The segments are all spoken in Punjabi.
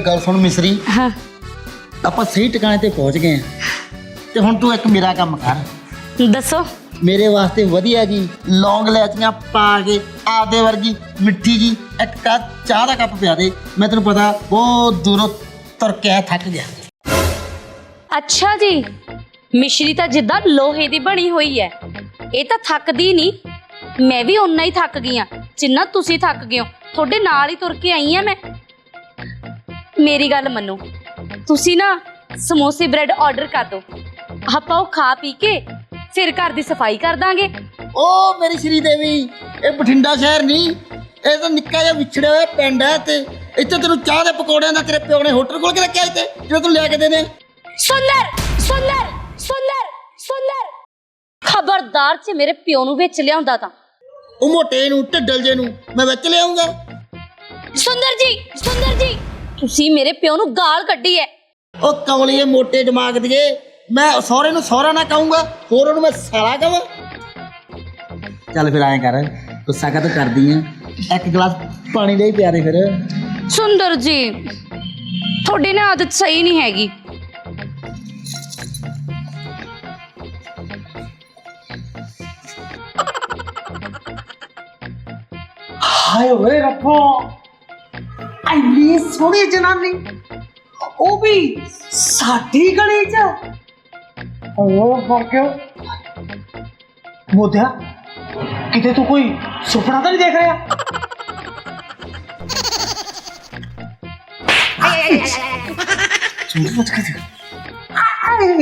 ਗੱਲ ਸੁਣ ਮਿਸਰੀ। ਹਾਂ। ਆਪਾਂ ਸਹੀ ਟਿਕਾਣੇ ਤੇ ਪਹੁੰਚ ਗਏ ਆ ਤੇ ਹੁਣ ਤੂੰ ਇੱਕ ਮੇਰਾ ਕੰਮ ਕਰ। ਦੱਸੋ। ਮੇਰੇ ਵਾਸਤੇ ਵਧੀਆ ਜੀ ਲੌਂਗ ਲੈਚੀਆਂ ਪਾ ਕੇ ਆਪਦੇ ਵਰਗੀ ਮਿੱਠੀ ਜੀ ਇੱਕ ਕੱਪ ਚਾਹ ਦਾ ਕੱਪ ਪਿਆ ਦੇ। ਮੈਂ ਤੈਨੂੰ ਪਤਾ ਬਹੁਤ ਦੂਰੋਂ ਤੁਰ ਕੇ ਥੱਕ ਗਿਆ। ਅੱਛਾ ਜੀ ਮਿਸ਼ਰੀ ਤਾਂ ਜਿੱਦਾਂ ਲੋਹੇ ਦੀ ਬਣੀ ਹੋਈ ਹੈ। ਇਹ ਤਾਂ ਥੱਕਦੀ ਨਹੀਂ। ਮੈਂ ਵੀ ਓਨਾ ਹੀ ਥੱਕ ਗਈ ਆ ਜਿੰਨਾ ਤੁਸੀਂ ਥੱਕ ਗਏ ਹੋ। ਤੁਹਾਡੇ ਨਾਲ ਹੀ ਤੁਰ ਕੇ ਆਈ ਆ ਮੈਂ। ਮੇਰੀ ਗੱਲ ਮੰਨੋ। ਤੁਸੀਂ ਨਾ ਸਮੋਸੇ ਬ੍ਰੈਡ ਆਰਡਰ ਕਰ ਦਿਓ। ਆਪਾਂ ਉਹ ਖਾ ਪੀ ਕੇ ਫਿਰ ਘਰ ਦੀ ਸਫ਼ਾਈ ਕਰ ਦਾਂਗੇ। ਓ ਮੇਰੀ ਸ਼੍ਰੀ ਦੇਵੀ ਇਹ ਬਠਿੰਡਾ ਸ਼ਹਿਰ ਨਹੀਂ। ਇਹ ਤਾਂ ਨਿੱਕਾ ਜਿਹਾ ਵਿਛੜਿਆ ਹੋਇਆ ਪਿੰਡ ਹੈ ਤੇ ਇੱਥੇ ਤੈਨੂੰ ਚਾਹ ਦੇ ਪਕੌੜਿਆਂ ਦਾ ਤੇਰੇ ਪਿਓ ਨੇ ਹੋਟਲ ਕੋਲ ਕੇ ਰੱਖਿਆ ਇੱਥੇ ਜਿਹੜਾ ਤੂੰ ਲਿਆ ਕੇ ਦੇਣੇ। ਸੁੰਦਰ ਸੁੰਦਰ ਸੁੰਦਰ ਸੁੰਦਰ। ਖਬਰਦਾਰ ਚ ਮੇਰੇ ਪਿਓ ਨੂੰ ਵਿੱਚ ਲਿਆਉਂਦਾ ਤਾਂ। ਉਹ ਮੋਟੇ ਨੂੰ ਢੱਡਲ ਜੇ ਨੂੰ ਮੈਂ ਵਿੱਚ ਲਿਆਉਂਗਾ। ਸੁੰਦਰ ਜੀ ਸੁੰਦਰ ਜੀ। ਤੁਸੀਂ ਮੇਰੇ ਪਿਓ ਨੂੰ ਗਾਲ ਕੱਢੀ ਐ। ਉਹ ਕਮਲੀਏ ਮੋਟੇ ਦਿਮਾਗ ਦੀਏ ਮੈਂ ਸਹੁਰੇ ਨੂੰ ਸਹੁਰਾ ਨਾ ਕਹੂੰਗਾ ਹੋਰ ਉਹਨੂੰ ਮੈਂ ਸਾਲਾ ਕਹਾਂ। ਚੱਲ ਫਿਰ ਐਂ ਕਰ ਗੁੱਸਾ ਕਾ ਕਰਦੀ ਆ? ਇੱਕ ਗਲਾਸ ਪਾਣੀ ਲਈ ਪਿਆ ਦੇ ਫਿਰ। ਸੁੰਦਰ ਜੀ ਤੁਹਾਡੀ ਨਾ ਆਦਤ ਸਹੀ ਨਹੀਂ ਹੈਗੀ। ਹਾਏ ਓਏ ਰੱਬਾ ਐਨੀ ਸੋਹਣੀ ਜਨਾਨੀ ਉਹ ਵੀ ਸਾਡੀ ਗਲੀ ਚ। ਓ ਫਰਕਿਓ ਮੋਦਿਆ ਕਿਤੇ ਤੂੰ ਕੋਈ ਸੁਪਨਾ ਤਾਂ ਨਹੀਂ ਦੇਖ ਰਿਹਾ? ਚੁੰਝ ਮਤ ਕਰ। ਆਏ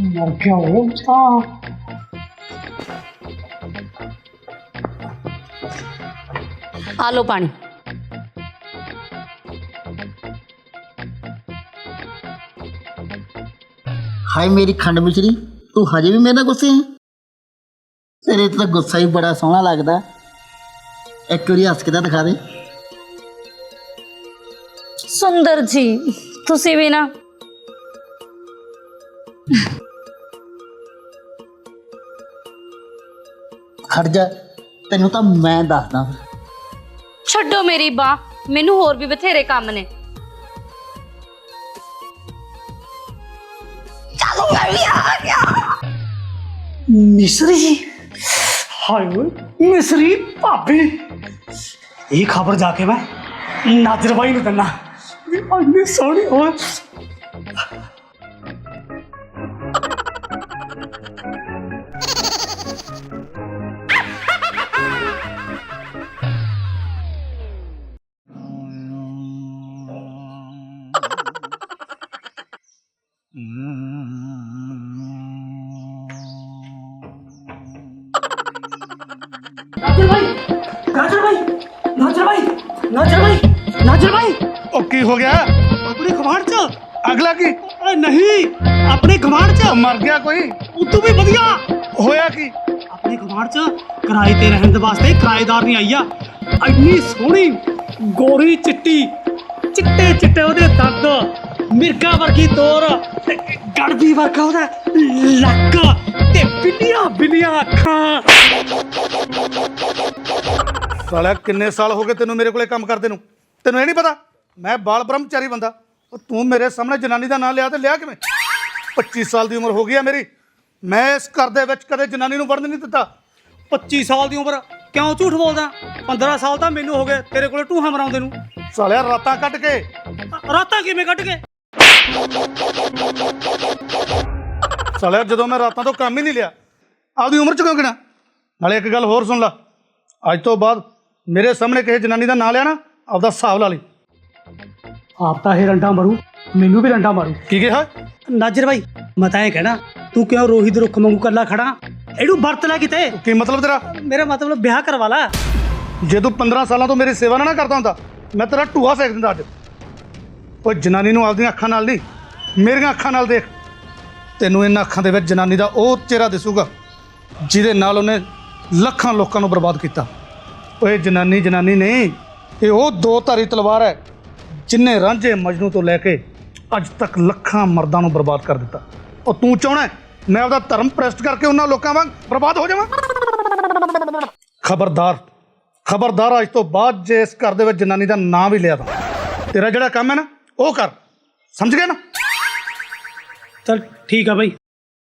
ਮਰ ਗਿਆ ਉਹ ਆ ਲਓ ਪਾਣੀ। ਹਾਏ ਮੇਰੀ ਖੰਡ ਮਿਸ਼ਰੀ ਤੂੰ ਹਜੇ ਵੀ ਮੇਰੇ ਨਾਲ ਗੁੱਸੇ ਹੈ? ਤੇਰੇ ਤੇ ਤਾਂ ਗੁੱਸਾ ਹੀ ਬੜਾ ਸੋਹਣਾ ਲੱਗਦਾ। ਇੱਕ ਵਾਰੀ ਹੱਸ ਕੇ ਤਾਂ ਦਿਖਾ ਦੇ। ਸੁੰਦਰ ਜੀ ਤੁਸੀਂ ਵੀ ਨਾ। ਖੜ ਜਾ ਤੈਨੂੰ ਤਾਂ ਮੈਂ ਦੱਸਦਾ। ਛੱਡੋ ਮੇਰੀ ਬਾਹ ਮੈਨੂੰ ਹੋਰ ਵੀ ਬਥੇਰੇ ਕੰਮ ਨੇ। ਮਿਸਰੀ ਜੀ। ਹਾਏ ਓਏ ਮਿਸਰੀ ਭਾਬੀ। ਇਹ ਖਬਰ ਜਾ ਕੇ ਮੈਂ ਬਾਈ ਨੂੰ ਦਿੰਨਾ ਵੀ ਇੰਨੀ ਸੋਹਣੀ ਹੋਏ ਬਾਈ ਨਾਦਰ ਬਾਈ ਨਾਦਰ ਬਾਈ। ਉਹ ਕੀ ਹੋ ਗਿਆ? ਆਪਣੇ ਗਵਾਂਢ ਚ। ਅਗਲਾ ਕੀ? ਓਏ ਨਹੀਂ ਆਪਣੇ ਗਵਾਂਢ ਚ। ਮਰ ਗਿਆ ਕੋਈ। ਉਦੋਂ ਵੀ ਵਧੀਆ। ਹੋਇਆ ਕੀ? ਆਪਣੇ ਗਵਾਂਢ ਚ ਕਿਰਾਏ ਤੇ ਰਹਿਣ ਦੇ ਵਾਸਤੇ ਕਿਰਾਏਦਾਰ ਨਹੀਂ ਆਈ ਆ। ਇੰਨੀ ਸੋਹਣੀ ਗੋਰੀ ਚਿੱਟੀ ਚਿੱਟੇ ਚਿੱਟੇ ਉਹਦੇ ਦੰਦ ਮਿਰਗਾ ਵਰਗੀ ਤੋਰ ਗੜਬੀ ਵਰਗਾ ਉਹਦਾ ਲੱਕ। ਸਾਲਿਆ, ਕਿੰਨੇ ਸਾਲ ਹੋ ਗਏ ਤੈਨੂੰ ਮੇਰੇ ਕੋਲੇ ਕੰਮ ਕਰਦੇ ਨੂੰ? ਤੈਨੂੰ ਇਹ ਨਹੀਂ ਪਤਾ? ਮੈਂ ਬਾਲ ਬ੍ਰਹਮਚਾਰੀ ਬੰਦਾ। ਉਹ ਤੂੰ ਮੇਰੇ ਸਾਹਮਣੇ ਜਨਾਨੀ ਦਾ ਨਾਂ ਲਿਆ ਤੇ ਲਿਆ ਕਿਵੇਂ? 25 ਸਾਲ ਦੀ ਉਮਰ ਹੋ ਗਈ ਆ ਮੇਰੀ। ਮੈਂ ਇਸ ਘਰ ਦੇ ਵਿੱਚ ਕਦੇ ਜਨਾਨੀ ਨੂੰ ਵੜਨ ਨਹੀਂ ਦਿੱਤਾ। 25 ਸਾਲ ਦੀ ਉਮਰ, ਕਿਉਂ ਝੂਠ ਬੋਲਦਾ? 15 ਸਾਲ ਤਾਂ ਮੈਨੂੰ ਹੋ ਗਏ ਤੇਰੇ ਕੋਲੇ ਟੂਹਾਂ ਮਰਾਉਂਦੇ ਨੂੰ। ਸਾਲਿਆ, ਰਾਤਾਂ ਕੱਟ ਕੇ। ਰਾਤਾਂ ਕਿਵੇਂ ਕੱਢ ਕੇ? ਸਾਲਿਆ, ਜਦੋਂ ਮੈਂ ਰਾਤਾਂ ਤੋਂ ਕੰਮ ਹੀ ਨਹੀਂ ਲਿਆ, ਆਪਦੀ ਉਮਰ ਚ ਕਿਉਂ ਗਿਣਾ? ਨਾਲੇ ਇੱਕ ਗੱਲ ਹੋਰ ਸੁਣ ਲੈ। ਅੱਜ ਤੋਂ ਬਾਅਦ ਮੇਰੇ ਸਾਹਮਣੇ ਕਿਸੇ ਜਨਾਨੀ ਦਾ ਨਾਂ ਲਿਆ ਨਾ ਆਪਦਾ ਹਿਸਾਬ ਲਾ ਲਈ। ਆਪ ਤਾਂ ਇਹ ਰੰਡਾ ਮਰੂ ਮੈਨੂੰ ਵੀ ਰੰਡਾ ਮਾਰੂ। ਕੀ ਕਿਹਾ? ਨਾਜਰ ਭਾਈ ਮੈਂ ਤਾਂ ਇਹ ਕਹਿਣਾ ਤੂੰ ਕਿਉਂ ਰੋਹੀ ਦੇ ਰੁੱਖ ਵਾਂਗੂ ਕੱਲਾ ਖੜਾ? ਇਹਨੂੰ ਵਰਤ ਲੈ ਕਿਤੇ। ਕੀ ਮਤਲਬ ਤੇਰਾ? ਮੇਰਾ ਮਤਲਬ ਵਿਆਹ ਕਰਵਾ ਲਾ। ਜੇ ਤੂੰ 15 ਸਾਲਾਂ ਤੋਂ ਮੇਰੀ ਸੇਵਾ ਨਾ ਨਾ ਕਰਦਾ ਹੁੰਦਾ ਮੈਂ ਤੇਰਾ ਢੂਆ ਸੇਕ ਦਿੰਦਾ ਅੱਜ। ਓਏ ਜਨਾਨੀ ਨੂੰ ਆਪਦੀਆਂ ਅੱਖਾਂ ਨਾਲ ਨਹੀਂ ਮੇਰੀਆਂ ਅੱਖਾਂ ਨਾਲ ਦੇਖ। ਤੈਨੂੰ ਇਹਨਾਂ ਅੱਖਾਂ ਦੇ ਵਿੱਚ ਜਨਾਨੀ ਦਾ ਉਹ ਚਿਹਰਾ ਦਿਸੂਗਾ ਜਿਹਦੇ ਨਾਲ ਉਹਨੇ ਲੱਖਾਂ ਲੋਕਾਂ ਨੂੰ ਬਰਬਾਦ ਕੀਤਾ। ਓਏ ਜਨਾਨੀ ਜਨਾਨੀ ਨਹੀਂ ਇਹ ਉਹ ਦੋ ਧਾਰੀ ਤਲਵਾਰ ਹੈ ਜਿਨੇ ਰਾਂਝੇ ਮਜਨੂ ਤੋਂ ਲੈ ਕੇ ਅੱਜ ਤੱਕ ਲੱਖਾਂ ਮਰਦਾਂ ਨੂੰ ਬਰਬਾਦ ਕਰ ਦਿੱਤਾ। ਉਹ ਤੂੰ ਚਾਹਣਾ ਮੈਂ ਆਪਦਾ ਧਰਮ ਪ੍ਰੈਸਟ ਕਰਕੇ ਉਹਨਾਂ ਲੋਕਾਂ ਵਾਂਗ ਬਰਬਾਦ ਹੋ ਜਾਵਾਂ? ਖਬਰਦਾਰ ਖਬਰਦਾਰ ਅੱਜ ਤੋਂ ਬਾਅਦ ਜੇ ਇਸ ਘਰ ਦੇ ਵਿੱਚ ਜਨਾਨੀ ਦਾ ਨਾਂ ਵੀ ਲਿਆ ਤਾਂ। ਤੇਰਾ ਜਿਹੜਾ ਕੰਮ ਹੈ ਨਾ ਉਹ ਕਰ। ਸਮਝ ਗਿਆ ਨਾ? ਚਲ ਠੀਕ ਆ ਬਈ।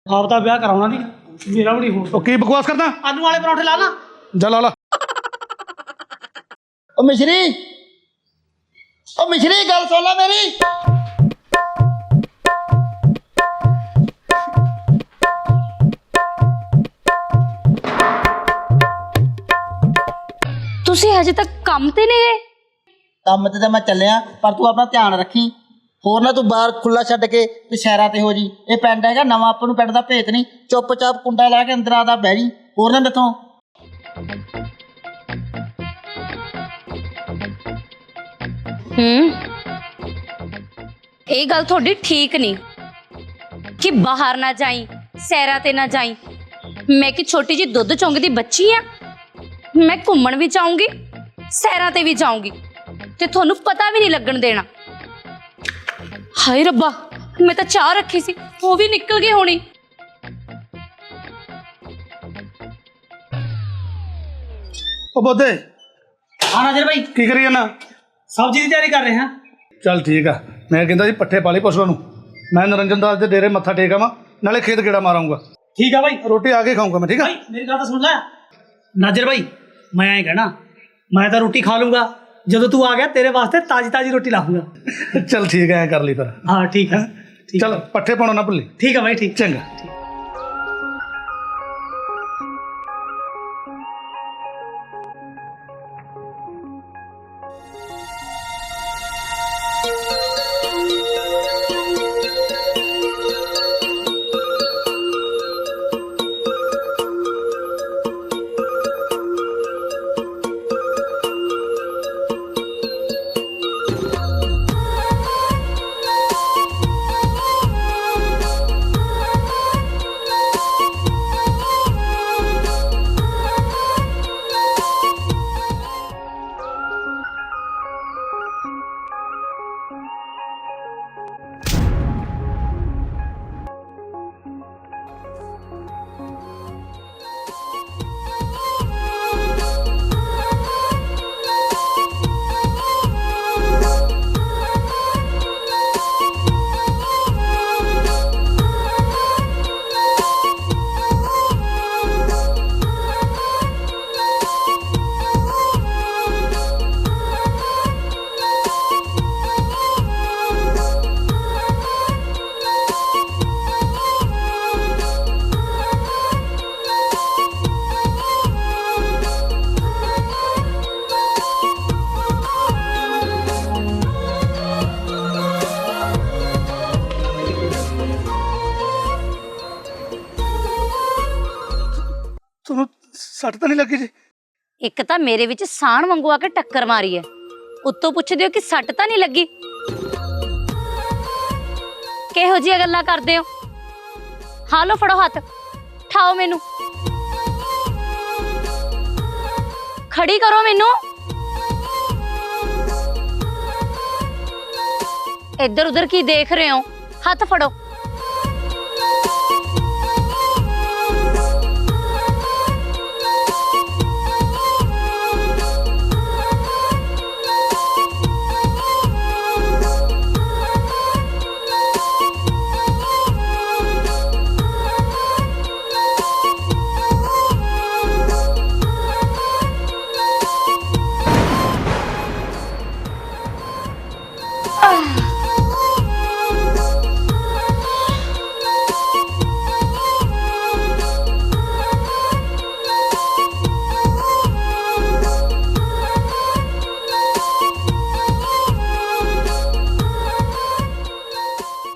ਆਪ ਤਾਂ ਵਿਆਹ ਕਰਾਉਣਾ ਨਹੀਂ ਮੇਰਾ ਵੀ ਨਹੀਂ ਹੋ ਉਹ ਕੀ ਬਕਵਾਸ ਕਰਦਾ? ਆਲੂ ਵਾਲੇ ਪਰੌਂਠੇ ਲਾ ਲਾ। ਜਾ ਲਾ ਲਾ। ਉਹ ਮਿਸ਼ਰੀ ਉਹ ਮਿਸ਼ਰੀ ਗੱਲ ਸੁਣ ਲੈ ਮੇਰੀ ਤੁਸੀਂ ਹਜੇ ਤੱਕ ਕੰਮ ਤੇ ਨਹੀਂ ਗਏ ਕੰਮ ਤੇ ਤਾਂ ਮੈਂ ਚੱਲਿਆ ਪਰ ਤੂੰ ਆਪਣਾ ਧਿਆਨ ਰੱਖੀ ਹੋਰ ਨਾ ਤੂੰ ਬਾਹਰ ਖੁੱਲਾ ਛੱਡ ਕੇ ਤੇ ਸ਼ਹਿਰਾਂ ਤੇ ਹੋ ਜੀ ਇਹ ਪਿੰਡ ਹੈਗਾ ਨਵਾਂ ਆਪਾਂ ਨੂੰ ਪਿੰਡ ਦਾ ਭੇਤ ਨਹੀਂ ਚੁੱਪਚਾਪ ਕੁੰਡਾ ਲਾ ਕੇ ਅੰਦਰ ਆਦਾ ਬਹਿ ਜੀ ਹੋਰ ਨਾ ਮੈਥੋਂ ਹੂੰ। ਇਹ ਗੱਲ ਤੁਹਾਡੀ ਠੀਕ ਨਹੀਂ ਕਿ ਬਾਹਰ ਨਾ ਜਾਈ ਸੈਰਾਂ ਤੇ ਨਾ ਜਾਈ। ਮੈਂ ਕਿ ਛੋਟੀ ਜੀ ਦੁੱਧ ਚੁੰਗਦੀ ਬੱਚੀ ਆ। ਮੈਂ ਘੁੰਮਣ ਵੀ ਚਾਹੂੰਗੀ ਸੈਰਾਂ ਤੇ ਵੀ ਜਾਊਂਗੀ ਤੇ ਤੁਹਾਨੂੰ ਪਤਾ ਵੀ ਨਹੀਂ ਲੱਗਣ ਦੇਣਾ। ਹਾਏ ਰੱਬਾ ਮੈਂ ਤਾਂ ਚਾਹ ਰੱਖੀ ਸੀ ਉਹ ਵੀ ਨਿਕਲ ਗਈ ਹੋਣੀ। ਉਹ ਬੋਦੇ। ਹਾਂ ਨਾਜ਼ਰ ਭਾਈ। ਕੀ ਕਰੀ ਜਾਣਾ ਸਬਜ਼ੀ ਦੀ ਤਿਆਰੀ ਕਰ ਰਹੇ ਹਾਂ। ਚੱਲ ਠੀਕ ਆ। ਮੈਂ ਕਹਿੰਦਾ ਜੀ ਪੱਠੇ ਪਾਲੇ ਪਸ਼ੂਆਂ ਨੂੰ। ਮੈਂ ਨਰਿੰਜਨ ਦਾਸ ਦੇ ਡੇਰੇ ਮੱਥਾ ਟੇਕ ਆਵਾਂ ਨਾਲੇ ਖੇਤ ਗੇੜਾ ਮਾਰਾਂਗਾ। ਠੀਕ ਆ ਭਾਈ ਰੋਟੀ ਆ ਕੇ ਖਾਊਂਗਾ ਮੈਂ ਠੀਕ ਆ? ਭਾਈ ਮੇਰੀ ਗੱਲ ਤਾਂ ਸੁਣ ਲੈ। ਨਾਜ਼ਰ ਭਾਈ ਮੈਂ ਐਂ ਕਹਿਣਾ ਮੈਂ ਤਾਂ ਰੋਟੀ ਖਾ ਲੂੰਗਾ। ਜਦੋਂ ਤੂੰ ਆ ਗਿਆ ਤੇਰੇ ਵਾਸਤੇ ਤਾਜੀ ਤਾਜੀ ਰੋਟੀ ਲਾਉਂਗਾ ਚੱਲ ਠੀਕ ਹੈ ਐ ਕਰ ਲਈ ਫਿਰ। ਹਾਂ ਠੀਕ ਹੈ ਠੀਕ ਚੱਲ ਪੱਠੇ ਪਾਉਣਾ ਨਾ ਭੁੱਲੀ। ਠੀਕ ਆ ਭਾਈ ਠੀਕ। ਚੰਗਾ। ਸੱਟ ਤਾਂ ਨਹੀਂ ਲੱਗੀ ਜੀ? ਇੱਕ ਤਾਂ ਮੇਰੇ ਵਿੱਚ ਸਾਣ ਵਾਂਗੂ ਆ ਕੇ ਟੱਕਰ ਮਾਰੀ ਹੈ ਉੱਤੋਂ ਪੁੱਛਦੇ ਹੋ ਕਿ ਸੱਟ ਤਾਂ ਨਹੀਂ ਲੱਗੀ? ਕਿਹੋ ਜਿਹੀਆਂ ਗੱਲਾਂ ਕਰਦੇ ਹੋ? ਹਾਂ ਲੋ ਫੜੋ ਹੱਥ। ਠਾਓ ਮੈਨੂੰ। ਖੜੀ ਕਰੋ ਮੈਨੂੰ। ਇੱਧਰ ਉੱਧਰ ਕੀ ਦੇਖ ਰਹੇ ਹੋ? ਹੱਥ ਫੜੋ।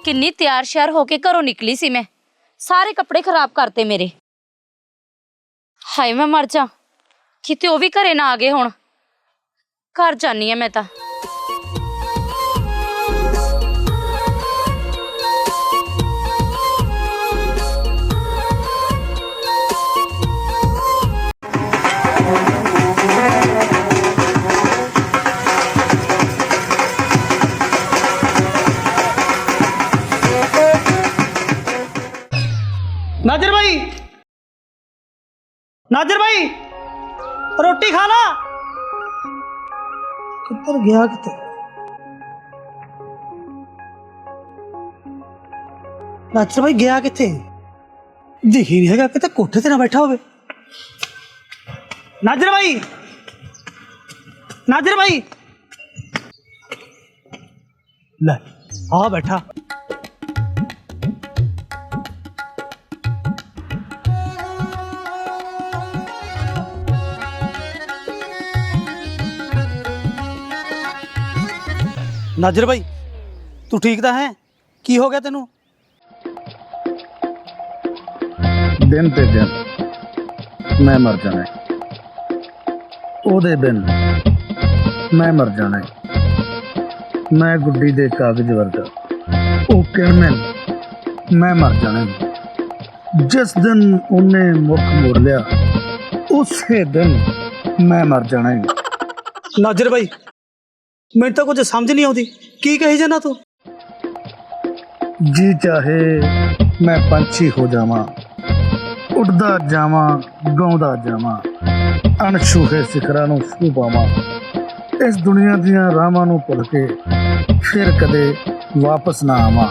ਕਿੰਨੀ ਤਿਆਰ ਸ਼ਿਆਰ ਹੋ ਕੇ ਘਰੋਂ ਨਿਕਲੀ ਸੀ ਮੈਂ। ਸਾਰੇ ਕੱਪੜੇ ਖਰਾਬ ਕਰਤੇ ਮੇਰੇ। ਹਾਏ ਮੈਂ ਮਰ ਜਾ। ਕਿਤੇ ਉਹ ਵੀ ਘਰੇ ਨਾ ਆ ਗਏ ਹੁਣ। ਘਰ ਜਾਨੀ ਆ ਮੈਂ ਤਾਂ। ਨਾਜ਼ਰ ਭਾਈ ਨਾਜ਼ਰ ਭਾਈ ਰੋਟੀ ਖਾ ਲਾ ਕਿੱਧਰ ਗਿਆ ਕਿੱਥੇ ਨਾਚਰ ਭਾਈ ਗਿਆ ਕਿੱਥੇ ਦਿਖੀ ਨਹੀਂ ਹੈਗਾ ਕਿਤੇ ਕੋਠੇ ਤੇ ਨਾ ਬੈਠਾ ਹੋਵੇ ਨਾਜਰ ਭਾਈ ਨਾਜਰ ਭਾਈ ਲੈ ਆ ਬੈਠਾ ਨਾਜਰ ਭਾਈ ਤੂੰ ਠੀਕ ਤਾਂ ਹੈ ਕੀ ਹੋ ਗਿਆ ਤੈਨੂੰ ਦਿਨ ਤੇ ਦਿਨ ਮੈਂ ਮਰ ਜਾਣਾ ਹੈ। ਉਹਦੇ ਬਿਨ ਮੈਂ ਮਰ ਜਾਣਾ ਹੈ। ਮੈਂ ਗੁੱਡੀ ਦੇ ਕਾਗਜ਼ ਵਰਗਾ ਉਹ ਕਿਣਮੈਨ ਮੈਂ ਮਰ ਜਾਣਾ ਹੈ। ਜਿਸ ਦਿਨ ਉਹਨੇ ਮੁੱਖ ਮੋੜ ਲਿਆ ਉਸੇ ਦਿਨ ਮੈਂ ਮਰ ਜਾਣਾ ਹੈ। ਨਾਜਰ ਭਾਈ ਮੈਨੂੰ ਤਾਂ ਕੁਝ ਸਮਝ ਨਹੀਂ ਆਉਂਦੀ। ਕੀ ਕਹੀ ਜਾਂਦਾ ਤੂੰ? ਜੀ ਚਾਹੇ ਮੈਂ ਪੰਛੀ ਹੋ ਜਾਵਾਂ ਉੱਡਦਾ ਜਾਵਾਂ ਗਾਉਂਦਾ ਜਾਵਾਂ ਅਣਛੂਹੇ ਸਿਖਰਾਂ ਨੂੰ ਛੂ ਪਾਵਾਂ ਇਸ ਦੁਨੀਆ ਦੀਆਂ ਰਾਹਾਂ ਨੂੰ ਭੁੱਲ ਕੇ ਫਿਰ ਕਦੇ ਵਾਪਸ ਨਾ ਆਵਾਂ।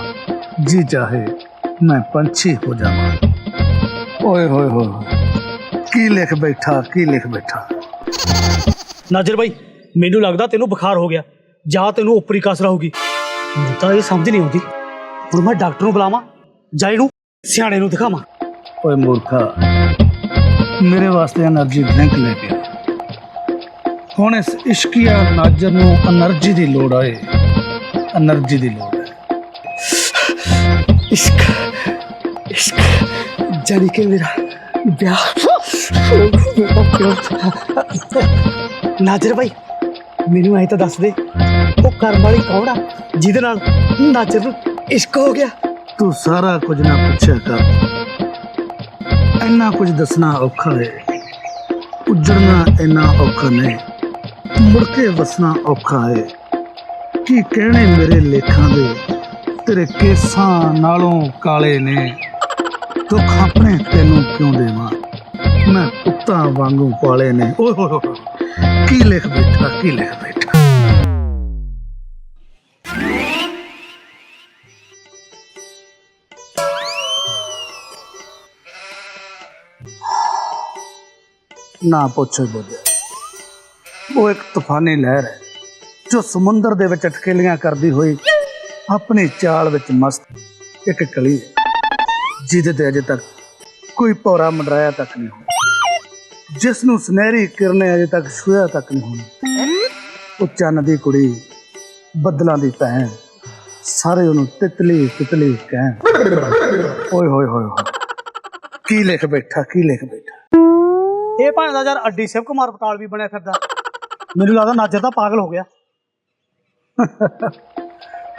ਜੀ ਚਾਹੇ ਮੈਂ ਪੰਛੀ ਹੋ ਜਾਵਾਂ। ਓਏ ਹੋਏ ਹੋਏ ਕੀ ਲਿਖ ਬੈਠਾ ਕੀ ਲਿਖ ਬੈਠਾ? ਨਾਜਰ ਭਾਈ ਮੈਨੂੰ ਲੱਗਦਾ ਤੈਨੂੰ ਬੁਖਾਰ ਹੋ ਗਿਆ। ਜਾਂ ਤੈਨੂੰ ਉੱਪਰੀ ਕਸਰਾ ਹੋਗੀ ਮੈਨੂੰ ਤਾਂ ਇਹ ਸਮਝ ਨਹੀਂ ਆਉਂਦੀ। ਹੁਣ ਮੈਂ ਡਾਕਟਰ ਨੂੰ ਬੁਲਾਵਾਂ ਜਾਂ ਇਹਨੂੰ ਸਿਆਣੇ ਨੂੰ ਦਿਖਾਵਾਂ। ਓਏ ਮੂਰਖਾ ਮੇਰੇ ਵਾਸਤੇ એનર્ਜੀ ਡਰਿੰਕ ਲੈ ਕੇ ਹੁਣ ਇਸ ਇਸ਼ਕੀਆ ਨਾਜਰ ਨੂੰ એનર્ਜੀ ਦੀ ਲੋੜ ਆਏ એનર્ਜੀ ਦੀ ਲੋੜ ਹੈ ਇਸ਼ਕ ਇਸ਼ਕ ਜਾਨੀ ਕਿ ਮੇਰਾ ਵਿਆਹ। ਨਾਜਰ ਭਾਈ ਮੈਨੂੰ ਐ ਤਾਂ ਦੱਸ ਦੇ, ਉਹ ਕਰਮ ਵਾਲੀ ਕੌਣ ਆ ਜਿਹਦੇ ਨਾਲ ਨਾਜਰ ਨੂੰ ਇਸ਼ਕ ਹੋ ਗਿਆ? ਤੂੰ ਸਾਰਾ ਕੁਝ ਨਾ ਪੁੱਛਿਆ ਕਰ। ਇੰਨਾ ਕੁਝ ਦੱਸਣਾ ਔਖਾ ਹੈ ਉਜੜਨਾ ਇੰਨਾ ਔਖਾ ਨਹੀਂ। ਮੁੜ ਕੇ ਵਸਣਾ ਔਖਾ ਹੈ ਕੀ ਕਹਿਣੇ ਮੇਰੇ ਲੇਖਾਂ ਦੇ? ਤੇਰੇ ਕੇਸਾਂ ਨਾਲੋਂ ਕਾਲੇ ਨੇ। ਦੁੱਖ ਆਪਣੇ ਤੈਨੂੰ ਕਿਉਂ ਦੇਵਾਂ? ਮੈਂ ਪੁੱਤਾਂ ਵਾਂਗੂ ਪਾਲੇ ਨੇ। ਓਏ ਹੋਏ ਹੋਏ। ਕੀ ਲਿਖ ਬੈਠਾ, ਕੀ ਲਿਖ ਬੈਠਾ? ਨਾ ਪੁੱਛੋ ਬੋਲਿਆ। ਉਹ ਇੱਕ ਤੂਫਾਨੀ ਲਹਿਰ ਹੈ, ਜੋ ਸਮੁੰਦਰ ਦੇ ਵਿੱਚ ਅਟਕੇਲੀਆਂ ਕਰਦੀ ਹੋਈ ਆਪਣੀ ਚਾਲ ਵਿੱਚ ਮਸਤ ਇੱਕ ਕਲੀ ਹੈ, ਜਿਹਦੇ ਤੇ ਅਜੇ ਤੱਕ ਕੋਈ ਪੌਰਾ ਮੰਡਰਾਇਆ ਤੱਕ ਨਹੀਂ ਹੋਇਆ। ਜਿਸ ਨੂੰ ਸੁਨਹਿਰੀ ਕਿਰਨੇ ਅਜੇ ਤੱਕ ਛੂਇਆ ਤੱਕ ਨਹੀਂ ਹੋਈ ਉਹ ਚੰਨ ਦੀ ਕੁੜੀ ਬੱਦਲਾਂ ਦੀ ਭੈਣ ਸਾਰੇ ਉਹਨੂੰ ਤਿਤਲੀ ਤਿਤਲੀ ਕਹਿਣ। ਓਏ ਹੋਏ ਹੋਏ ਕੀ ਲਿਖ ਬੈਠਾ ਕੀ ਲਿਖ ਬੈਠਾ? ਇਹ ਭਾਂ ਦਾ ਯਾਰ ਅੱਡੀ ਸ਼ਿਵ ਕੁਮਾਰ ਪਟਾਲ ਵੀ ਬਣਿਆ ਫਿਰਦਾ। ਮੈਨੂੰ ਲੱਗਦਾ ਨਾਜਰ ਤਾਂ ਪਾਗਲ ਹੋ ਗਿਆ।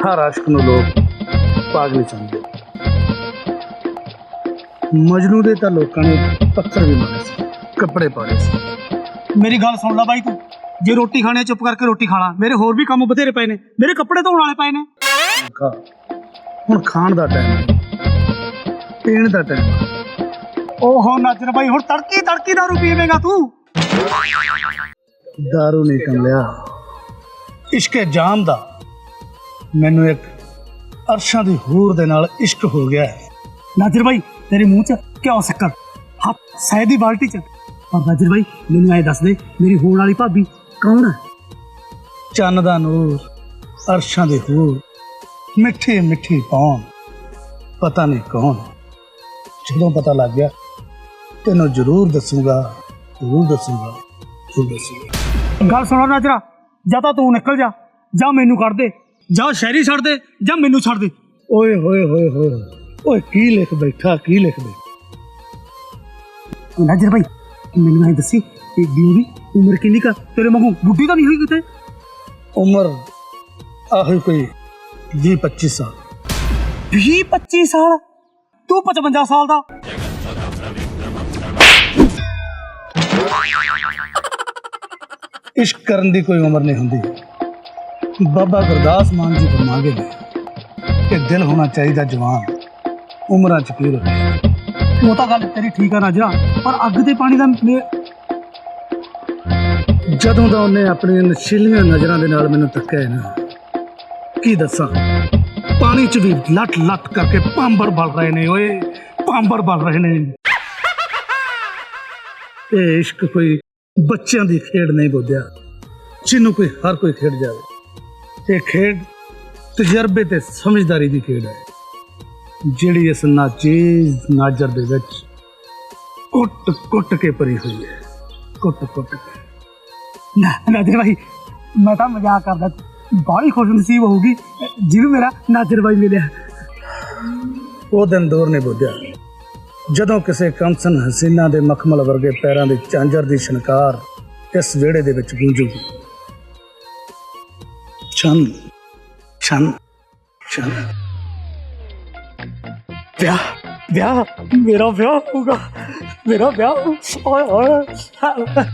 ਹਰ ਆਸ਼ਕ ਨੂੰ ਲੋਕ ਪਾਗਲ ਸਮਝਦੇ। ਮਜਨੂ ਦੇ ਤਾਂ ਲੋਕਾਂ ਨੇ ਪੱਥਰ ਵੀ ਮਾਰੇ ਸੀ। ਕੱਪੜੇ ਪਾੜੇ ਸੀ ਮੇਰੀ ਗੱਲ ਸੁਣ ਲੈ ਬਾਈ ਤੂੰ। ਜੇ ਰੋਟੀ ਖਾਣੀ ਚੁੱਪ ਕਰਕੇ ਰੋਟੀ ਖਾ ਲਾ। ਮੇਰੇ ਹੋਰ ਵੀ ਕੰਮ ਬਥੇਰੇ ਪਏ ਨੇ। ਮੇਰੇ ਕੱਪੜੇ ਧੋਣ ਵਾਲੇ ਪਏ ਨੇ। ਹੁਣ ਖਾਣ ਦਾ ਟਾਈਮ ਪੀਣ ਦਾ ਟਾਈਮ ਓਹੋ ਨਾਜਰ ਬਾਈ ਹੁਣ ਤੜਕੀ ਤੜਕੀ ਦਾਰੂ ਪੀਵੇਂਗਾ ਤੂੰ। ਦਾਰੂ ਨਹੀਂ ਕੰਲਿਆ ਇਸ਼ਕੇ ਜਾਮ ਦਾ। ਮੈਨੂੰ ਇੱਕ ਅਰਸ਼ਾਂ ਦੀ ਹੂਰ ਦੇ ਨਾਲ ਇਸ਼ਕ ਹੋ ਗਿਆ ਹੈ। ਨਾਜਰ ਬਾਈ ਤੇਰੇ ਮੂੰਹ 'ਚ ਕਿਉਂ ਸ਼ੱਕਰ ਹੱਥ ਸਹਿ ਦੀ ਬਾਲਟੀ 'ਚ। ਪਰ ਨਾਜਰ ਬਾਈ ਮੈਨੂੰ ਐ ਦੱਸ ਦੇ ਮੇਰੀ ਹੋਣ ਵਾਲੀ ਭਾਬੀ ਕੌਣ ਹੈ ਚੰਨ ਦਾ ਨੂਰ ਅਰਸ਼ਾਂ ਦੀ ਹੂਰ ਮਿੱਠੀ ਮਿੱਠੀ ਪੌਣ ਪਤਾ ਨਹੀਂ ਕੌਣ। ਜਦੋਂ ਪਤਾ ਲੱਗ ਗਿਆ ਤੈਨੂੰ ਜ਼ਰੂਰ ਦੱਸੂਗਾ ਜ਼ਰੂਰ ਦੱਸੂਗਾ ਜ਼ਰੂਰ ਦੱਸੂਗਾ। ਗੱਲ ਸੁਣਾ ਨਾਜਰਾ ਜਾਂ ਤਾਂ ਤੂੰ ਨਿਕਲ ਜਾ ਜਾਂ ਮੈਨੂੰ ਕੱਢ ਦੇ ਜਾਂ ਸ਼ਹਿਰੀ ਛੱਡ ਦੇ ਜਾਂ ਮੈਨੂੰ ਛੱਡ ਦੇ। ਓਏ ਹੋਏ ਹੋਏ ਹੋਏ ਓਏ ਕੀ ਲਿਖ ਬੈਠਾ ਕੀ ਲਿਖ ਬੈਠਾ? ਨਾਜਰ ਬਾਈ ਮੈਨੂੰ ਐ ਦੱਸੀ ਇਹ ਦੀ ਉਮਰ ਕਿੰਨੀ ਕਾ ਤੇਰੇ ਵਾਂਗੂ ਬੁੱਢੀ ਤਾਂ ਨਹੀਂ ਹੋਈ ਕਿਤੇ ਉਮਰ ਆਹੀ ਕੋਈ 20 25 ਸਾਲ 20 25 ਸਾਲ ਤੂੰ 55 ਸਾਲ ਦਾ ਇਸ਼ਕ ਕਰਨ ਦੀ ਕੋਈ ਉਮਰ ਨਹੀਂ ਹੁੰਦੀ ਬਾਬਾ ਗੁਰਦਾਸ ਮਾਨ ਜੀ ਫਰਮਾਗੇ ਨੇ ਕਿ ਦਿਲ ਹੋਣਾ ਚਾਹੀਦਾ ਜਵਾਨ ਉਮਰਾਂ ਚ ਕੀ ਰੱਖੇ ਉਹ ਤਾਂ ਗੱਲ ਤੇਰੀ ਠੀਕ ਆ ਨਾਜਰਾ ਪਰ ਅੱਗ ਤੇ ਪਾਣੀ ਦਾ ਮੇ- ਜਦੋਂ ਦਾ ਉਹਨੇ ਆਪਣੀਆਂ ਨਸ਼ੀਲੀਆਂ ਨਜ਼ਰਾਂ ਦੇ ਨਾਲ ਮੈਨੂੰ ਤੱਕਿਆ ਹੈ ਨਾ, ਕੀ ਦੱਸਾਂ? ਪਾਣੀ 'ਚ ਵੀ ਲੱਟ ਲੱਟ ਕਰਕੇ ਪਾਂਬਰ ਬਲ ਰਹੇ ਨੇ ਓਏ, ਪਾਂਬਰ ਬਲ ਰਹੇ ਨੇ। ਇਹ ਇਸ਼ਕ ਕੋਈ ਬੱਚਿਆਂ ਦੀ ਖੇਡ ਨਹੀਂ ਬੋਧਿਆ, ਜਿਹਨੂੰ ਕੋਈ ਹਰ ਕੋਈ ਖੇਡ ਜਾਵੇ। ਇਹ ਖੇਡ ਤਜਰਬੇ ਤੇ ਸਮਝਦਾਰੀ ਦੀ ਖੇਡ ਹੈ। ਜਿਹੜੀ ਇਸ ਨਾਚੀਜ਼ ਨਾਜਰ ਦੇ ਵਿੱਚ ਕੁੱਟ ਕੁੱਟ ਕੇ ਭਰੀ ਹੋਈ ਹੈ। ਕੁੱਟ ਕੁੱਟ ਕੇ। ਨਾ ਨਾਜਰ ਭਾਈ, ਮੈਂ ਤਾਂ ਮਜ਼ਾਕ ਕਰਦਾ। ਬਾਹਲੀ ਖੁਸ਼ ਨਸੀਬ ਹੋਊਗੀ ਜਿਹਨੂੰ ਮੇਰਾ ਨਾਜਰ ਭਾਈ ਮਿਲਿਆ। ਉਹ ਦਿਨ ਦੂਰ ਨੇ ਬੁੱਝਿਆ ਜਦੋਂ ਕਿਸੇ ਕਮਸਨ ਹਸੀਨਾ ਦੇ ਮਖਮਲ ਵਰਗੇ ਪੈਰਾਂ ਦੇ ਚਾਂਜਰ ਦੀ ਛਨਕਾਰ ਇਸ ਵਿਹੜੇ ਦੇ ਵਿੱਚ ਗੂੰਜੂਗੀ। ਛਨ ਛਨ ਛਨ। ਵਿਆਹ ਵਿਆਹ ਮੇਰਾ ਵਿਆਹ ਹੋਊਗਾ ਮੇਰਾ ਵਿਆਹ ਓਏ ਓਏ